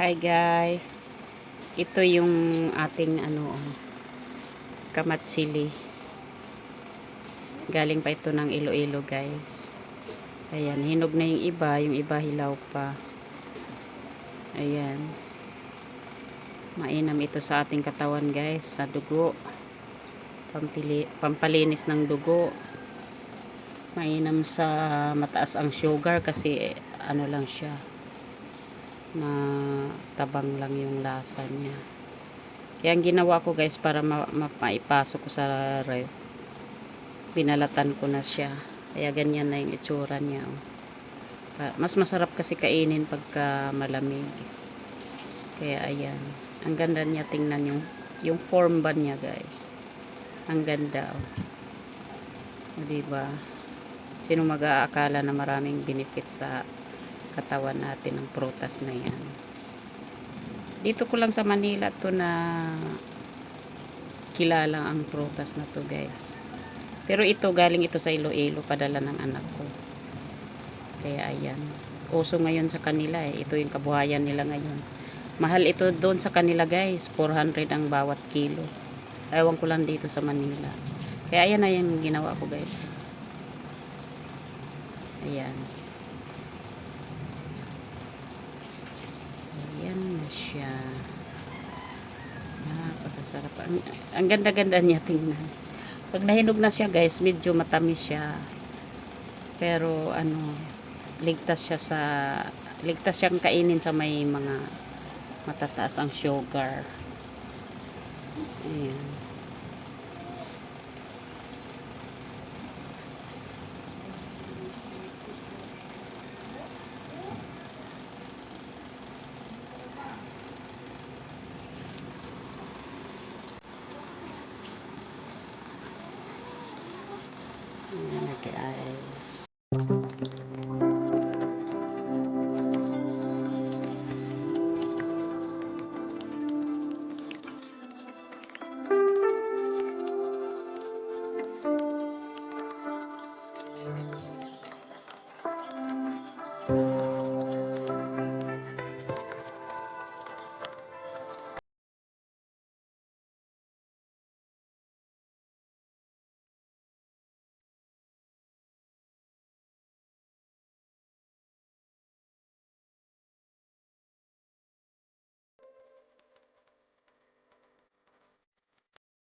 Hi guys. Ito yung ating ano kamatsili. Galing pa ito ng Iloilo guys. Ayan, hinog na yung iba, yung iba hilaw pa. Ayan. Mainam ito sa ating katawan guys, sa dugo. Pampili, pampalinis ng dugo. Mainam sa mataas ang sugar kasi ano lang siya matabang lang yung lasa niya. Kaya ang ginawa ko guys para ma ma maipasok ko sa ref. Binalatan ko na siya. Kaya ganyan na yung itsura niya. oh. Mas masarap kasi kainin pagka malamig. Kaya ayan. Ang ganda niya tingnan yung yung form ba niya guys. Ang ganda oh. O, diba? Sino mag-aakala na maraming benefit sa katawan natin ng prutas na yan. Dito ko lang sa Manila to na kilala ang prutas na to guys. Pero ito galing ito sa Iloilo padala ng anak ko. Kaya ayan. Uso ngayon sa kanila eh. Ito yung kabuhayan nila ngayon. Mahal ito doon sa kanila guys. 400 ang bawat kilo. Ewan ko lang dito sa Manila. Kaya ayan na yung ginawa ko guys. Ayan na siya. Napakasarap. Ang, ang ganda-ganda niya tingnan. Pag nahinog na siya guys, medyo matamis siya. Pero ano, ligtas siya sa, ligtas siyang kainin sa may mga matataas ang sugar. Ayan. Ayan na guys.